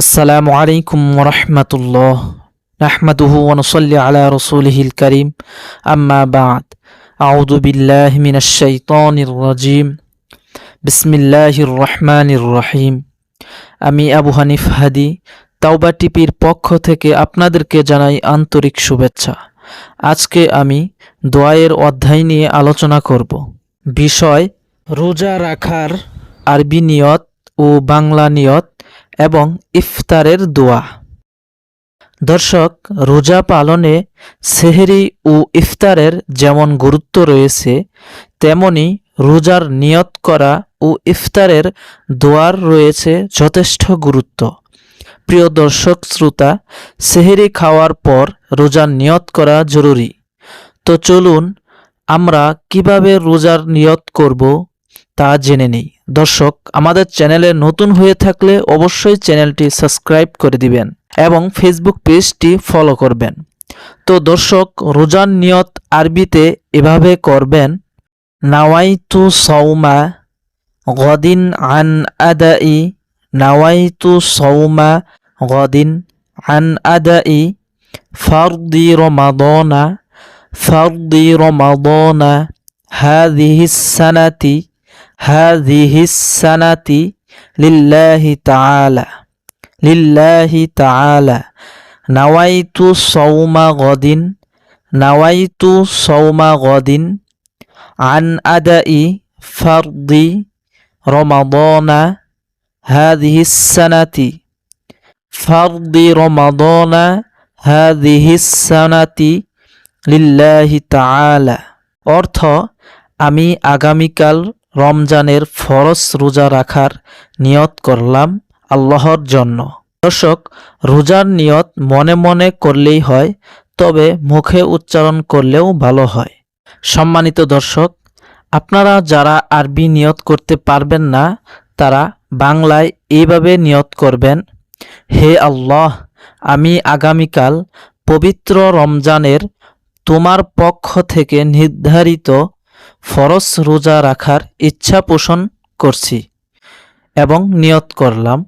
আসসালামু আলাইকুম ওরহমতুল্লাহ নাহমাদুহু ওনসল্লি আলা রসুলহিল করিম আম্মা বাদ। আউদু বিল্লাহ মিনাশ শাইতানির রাজিম। বিসমিল্লাহির রহমানির রহিম। আমি আবু হানিফ হাদি, তাওবা টিপির পক্ষ থেকে আপনাদেরকে জানাই আন্তরিক শুভেচ্ছা। আজকে আমি দোয়ায়ের অধ্যায় নিয়ে আলোচনা করব। বিষয়, রোজা রাখার আরবি নিয়ত ও বাংলা নিয়ত এবং ইফতারের দোয়া। দর্শক, রোজা পালনে সেহরি ও ইফতারের যেমন গুরুত্ব রয়েছে, তেমনি রোজার নিয়ত করা ও ইফতারের দোয়ার রয়েছে যথেষ্ট গুরুত্ব। প্রিয় দর্শক, শ্রোতা, সেহরি খাওয়ার পর রোজার নিয়ত করা জরুরি। তো চলুন আমরা কীভাবে রোজার নিয়ত করব তা জেনে নেই। দর্শক আমাদের চ্যানেলে নতুন হয়ে থাকলে অবশ্যই চ্যানেলটি সাবস্ক্রাইব করে দিবেন এবং ফেসবুক পেজটি ফলো করবেন তো দর্শক রোজার নিয়ত আরবিতে এভাবে করবেন নাওয়াইতু সৌমা গদিন আন আদাই নাওয়াইতু সৌমা গদিন আন আদাই ফারদি রমাদনা ফারদি রমাদনা هذه السنة هذه السنة لله تعالى لله تعالى. نويت صوم غد نويت صوم غد عن أداء فرض رمضان. هذه السنة فرض رمضان. هذه السنة لله تعالى. অর্থ আমি আগামীকাল রমজানের ফরজ রোজা রাখার নিয়ত করলাম আল্লাহর জন্য। দর্শক, রোজার নিয়ত মনে মনে করলেই হয়, তবে মুখে উচ্চারণ করলেও ভালো হয়। সম্মানিত দর্শক, আপনারা যারা আরবি নিয়ত করতে পারবেন না, তারা বাংলায় এইভাবে নিয়ত করবেন, হে আল্লাহ, আমি আগামীকাল পবিত্র রমজানের তোমার পক্ষ থেকে নির্ধারিত ফরজ রোজা রাখার ইচ্ছা পোষণ করছি এবং নিয়ত করলাম।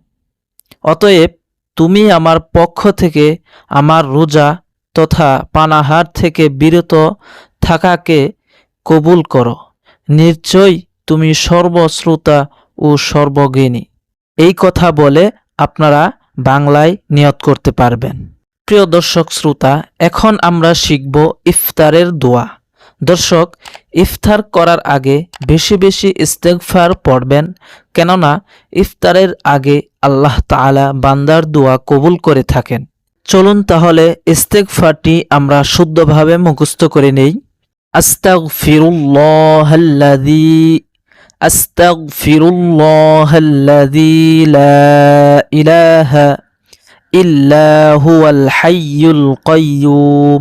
অতএব তুমি আমার পক্ষ থেকে আমার রোজা তথা পানাহার থেকে বিরত থাকাকে কবুল করো। নিশ্চয়ই তুমি সর্বশ্রোতা ও সর্বজ্ঞানী। এই কথা বলে আপনারা বাংলায় নিয়ত করতে পারবেন। প্রিয় দর্শক, শ্রোতা, এখন আমরা শিখব ইফতারের দোয়া। দর্শক, ইফতার করার আগে বেশি বেশি ইস্তেগফার পড়বেন, কেননা ইফতারের আগে আল্লাহ তাআলা বান্দার দোয়া কবুল করে থাকেন। চলুন তাহলে ইস্তেগফারটি আমরা শুদ্ধভাবে মুখস্থ করে নেই। আস্তাগফিরুল্লাহাল্লাযী আস্তাগফিরুল্লাহাল্লাযী লা ইলাহা ইল্লা হুয়াল হাইয়ুল কাইয়্যুম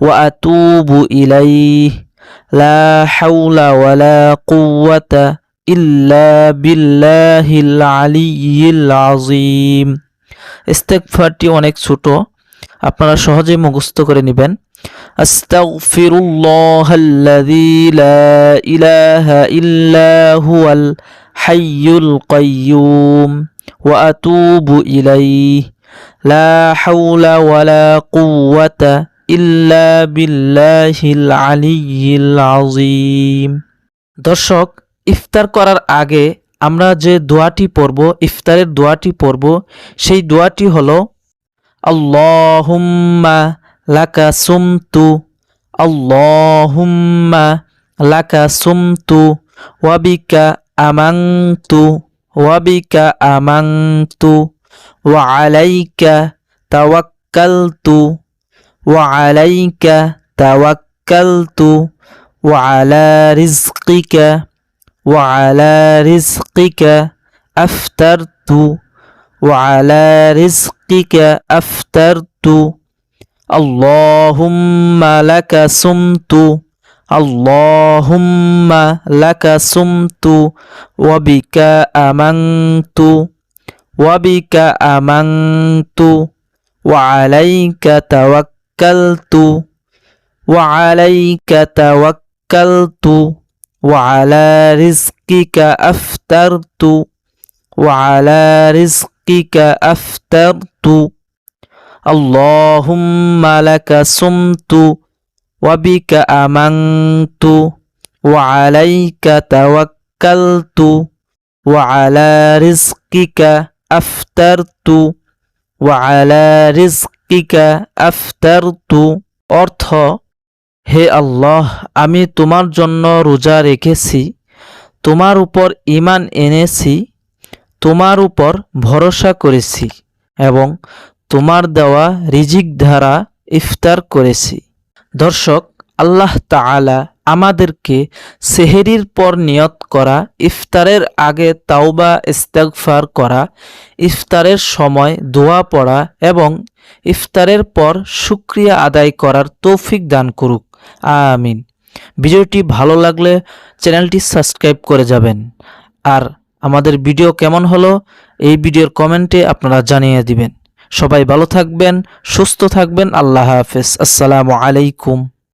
وأتوب إليه لا حول ولا قوة إلا بالله العلي العظيم ইস্তেকফারটি অনেক ছোট আপনারা সহজে মুখস্থ করে নেবেন أستغفر الله الذي لا إله إلا هو الحي القيوم وأتوب إليه لا حول ولا قوة ইল্লা বিল্লাহিল আলিয়িল আজিম দর্শক, ইফতার করার আগে আমরা যে দোয়াটি পড়ব, ইফতারের দোয়াটি পড়ব, সেই দোয়াটি হলো, আল্লাহুম্মা লাকা সুমতু, আল্লাহুম্মা লাকা সুমতু ওয়াবিকা আমাংতু ওয়াবিকা আমাংতু ওয়া আলাইকা তাওয়াক্কালতু। وعليك توكلت وعلى رزقك وعلى رزقك أفترت وعلى رزقك أفترت. اللهم لك صمت اللهم لك صمت وبك آمنت وبك آمنت وعليك توكلت. وعليك توكلت وعلى رزقك أفطرت وعلى رزقك أفطرت اللهم لك صمت وبك آمنت وعليك توكلت وعلى رزقك أفطرت وعلى رزقك ইকা আফতারতু অর্থ, হে আল্লাহ, আমি তোমার জন্য রোজা রেখেছি, তোমার উপর ইমান এনেছি, তোমার উপর ভরসা করেছি এবং তোমার দেওয়া রিজিক দ্বারা ইফতার করেছি। দর্শক, আল্লাহ তালা আমাদেরকে সেহেরির পর নিয়ত করা, ইফতারের আগে তাওবা, ইস্তেগফার করা, ইফতারের সময় দোয়া পড়া এবং ইফতারের পর শুক্রিয়া আদায় করার তৌফিক দান করুক। আমিন। ভিডিওটি ভালো লাগলে চ্যানেলটি সাবস্ক্রাইব করে যাবেন। আর আমাদের ভিডিও কেমন হলো, এই ভিডিওর কমেন্টে আপনারা জানিয়ে দিবেন। সবাই ভালো থাকবেন, সুস্থ থাকবেন, আল্লাহ হাফেজ। আসসালামু আলাইকুম।